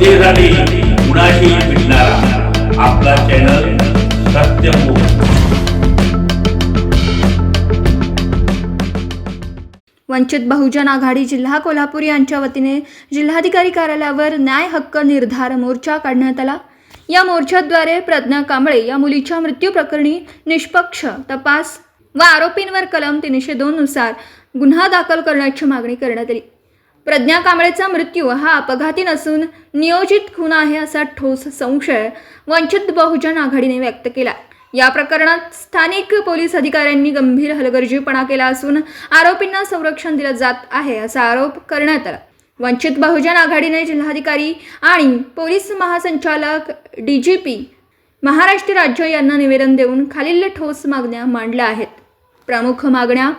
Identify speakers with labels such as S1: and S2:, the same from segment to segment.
S1: जनतेसाठी कुणाशी भेटणारा आपला चॅनल सत्यमुख
S2: वंचित बहुजन आघाडी जिल्हा कोल्हापूर यांच्या वतीने जिल्हाधिकारी कार्यालयावर न्याय हक्क निर्धार मोर्चा काढण्यात आला. या मोर्चाद्वारे प्रज्ञा कांबळे या मुलीच्या मृत्यू प्रकरणी निष्पक्ष तपास व आरोपींवर कलम तीनशे दोन नुसार गुन्हा दाखल करण्याची मागणी करण्यात आली. प्रज्ञा कांबळेचा मृत्यू हा अपघाती नसून नियोजित खून आहे असा ठोस संशय वंचित बहुजन आघाडीने व्यक्त केला. या प्रकरणात स्थानिक पोलीस अधिकाऱ्यांनी गंभीर हलगर्जीपणा केला असून आरोपींना संरक्षण दिलं जात आहे असा आरोप करण्यात आला. वंचित बहुजन आघाडीने जिल्हाधिकारी आणि पोलीस महासंचालक डी जी पी महाराष्ट्र राज्य यांना निवेदन देऊन खालील ठोस मागण्या मांडल्या आहेत. प्रमुख मागण्या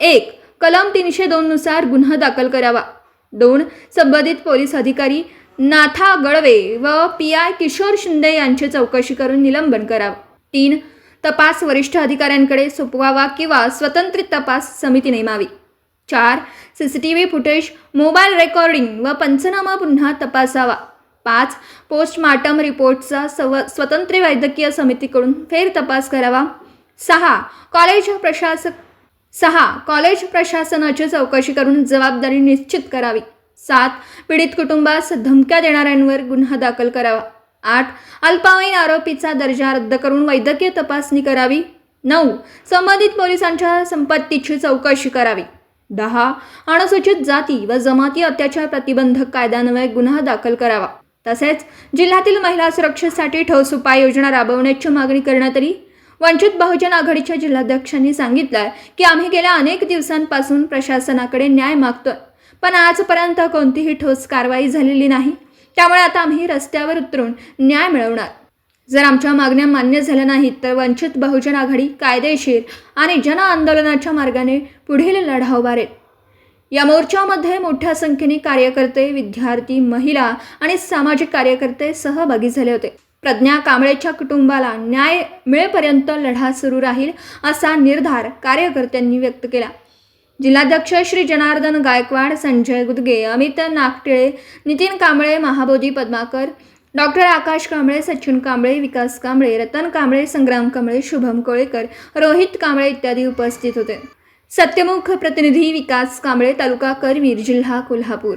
S2: एक कलम तीनशे दोननुसार गुन्हा दाखल करावा. दोन संबंधित पोलीस अधिकारी नाथा गळवे व पी आय किशोर शिंदे यांची चौकशी करून निलंबन करावं. तीन तपास वरिष्ठ अधिकाऱ्यांकडे सोपवावा किंवा स्वतंत्र तपास समिती नेमावी. चार C C T V footage mobile recording व पंचनामा पुन्हा तपासावा. पाच पोस्टमार्टम रिपोर्टचा सव स्वतंत्र वैद्यकीय समितीकडून फेर तपास करावा. सहा कॉलेज प्रशासक सहा कॉलेज प्रशासनाची चौकशी करून जबाबदारी निश्चित करावी. सात पीडित कुटुंबास धमक्या देणाऱ्यांवर गुन्हा दाखल करावा. आठ अल्पावयीन आरोपीचा दर्जा रद्द करून वैद्यकीय तपासणी करावी. नऊ संबंधित पोलिसांच्या संपत्तीची चौकशी करावी. दहा अनुसूचित जाती व जमाती अत्याचार प्रतिबंधक कायद्यान्वये गुन्हा दाखल करावा. तसेच जिल्ह्यातील महिला सुरक्षेसाठी ठोस उपाययोजना राबवण्याची मागणी करण्यात आली वंचित बहुजन आघाडीच्या जिल्हाध्यक्षांनी सांगितलं की आम्ही गेल्या अनेक दिवसांपासून प्रशासनाकडे न्याय मागतोय पण आजपर्यंत कोणतीही ठोस कारवाई झालेली नाही. त्यामुळे आता आम्ही रस्त्यावर उतरून न्याय मिळवणार. जर आमच्या मागण्या मान्य झाल्या नाहीत तर वंचित बहुजन आघाडी कायदेशीर आणि जन आंदोलनाच्या मार्गाने पुढील लढा उभारेल या मोर्चामध्ये मोठ्या संख्येने कार्यकर्ते विद्यार्थी महिला आणि सामाजिक कार्यकर्ते सहभागी झाले होते. प्रज्ञा कांबळेच्या कुटुंबाला न्याय मिळेपर्यंत लढा सुरू राहील असा निर्धार कार्यकर्त्यांनी व्यक्त केला. जिल्हाध्यक्ष श्री जनार्दन गायकवाड संजय गुदगे अमित नागटिळे नितीन कांबळे महाबोधी पद्माकर डॉक्टर आकाश कांबळे सचिन कांबळे विकास कांबळे रतन कांबळे संग्राम कांबळे शुभम कोळेकर रोहित कांबळे इत्यादी उपस्थित होते. सत्यमुख प्रतिनिधी विकास कांबळे तालुका करवीर जिल्हा कोल्हापूर.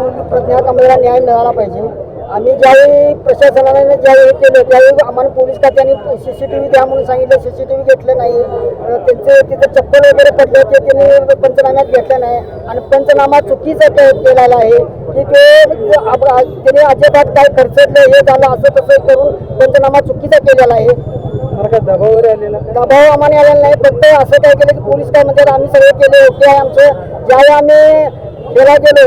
S3: प्रज्ञा कांबळेला न्याय मिळाला पाहिजे. आम्ही ज्यावेळी प्रशासनाने ज्यावेळी केलं त्यावेळी आम्हाला पोलीस खात्याने सी सी टी व्ही द्या म्हणून सांगितलं. सी सी टी व्ही घेतलं नाही. त्यांचे तिथं चप्पल वगैरे पडले ते त्यांनी पंचनाम्यात घेतलं नाही. आणि पंचनामा चुकीचा केलेला आहे. की ते त्याने अजिबात काय खर्चलं हे झालं असं तसं करून पंचनामा चुकीचा केलेला आहे. दबाव आलेला दबाव आम्हाला आलेला नाही. फक्त असं काय केलं की पोलीस काय म्हणतात आम्ही सगळे केले ओके आहे आमचं. ज्यावेळी आम्ही गेला गेलो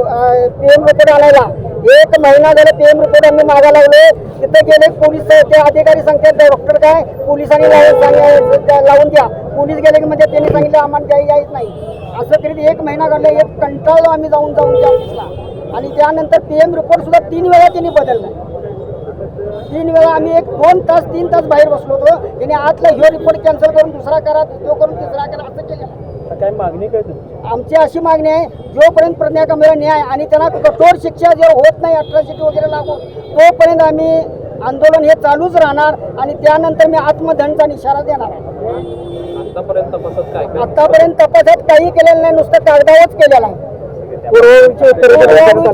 S3: पी एम रिपोर्ट आणायला एक महिना झाला पी एम रिपोर्ट आम्ही मागायला लागलो तिथे गेले पोलीस ते अधिकारी सांगतात डॉक्टर काय? पोलिसांनी लावून द्या. पोलीस गेले की म्हणजे त्यांनी सांगितलं आम्हाला काही यायच नाही. असं करीत एक महिना घडला. एक कंटाळलो आम्ही जाऊन जाऊन त्या ऑफिसला आणि त्यानंतर पी एम रिपोर्ट सुद्धा तीन वेळा त्यांनी बदलला. तीन वेळा आम्ही एक दोन तास तीन तास बाहेर बसलो होतो. त्याने आतला ह्यो रिपोर्ट कॅन्सल करून दुसरा करा तो करून तिसरा करा असं केलं.
S4: काय मागणी काय
S3: आमची अशी मागणी आहे जोपर्यंत प्रज्ञा कांबळे न्याय आणि त्यांना कठोर शिक्षा जर होत नाही अठराशे वगैरे लागू तोपर्यंत आम्ही आंदोलन हे चालूच राहणार आणि त्यानंतर मी आत्मदंडचा इशारा देणार आहे.
S4: आतापर्यंत
S3: आतापर्यंत तपासात काही केलेलं नाही नुसतं कागदावच केलेला आहे.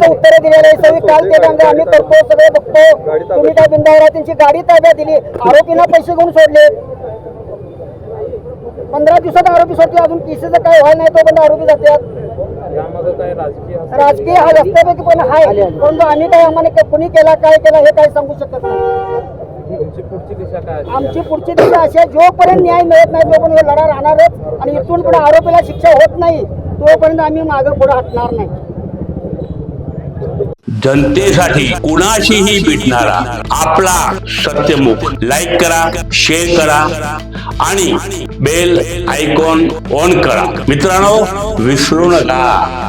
S3: उत्तरं दिलेलं आहे सगळी काल ते सांगा आम्ही करतो सगळे बघतो. तुम्ही काय बिंदावर त्यांची गाडी ताब्यात दिली आरोपींना पैसे घेऊन सोडले. पंधरा दिवसात आरोपी सोडते अजून केसेचं काय व्हायला नाही तोपर्यंत आरोपी जातात.
S4: राजकीय
S3: राजकीय हा रस्त्यापैकी पण आहे. परंतु आम्ही काय आम्हाला कुणी केला काय केला हे काही सांगू शकत नाही? आमची पुढची दिशा अशी आहे जोपर्यंत न्याय मिळत नाही तोपर्यंत हे लढा राहणारच आणि इथून पुढे आरोपीला शिक्षा होत नाही तोपर्यंत आम्ही मागं पुढे हटणार नाही.
S1: जनतेसाठी कुणाशीही भेटणारा आपला सत्यमुख लाईक करा शेअर करा आणि बेल आयकॉन ऑन करा. मित्रांनो विसरू नका.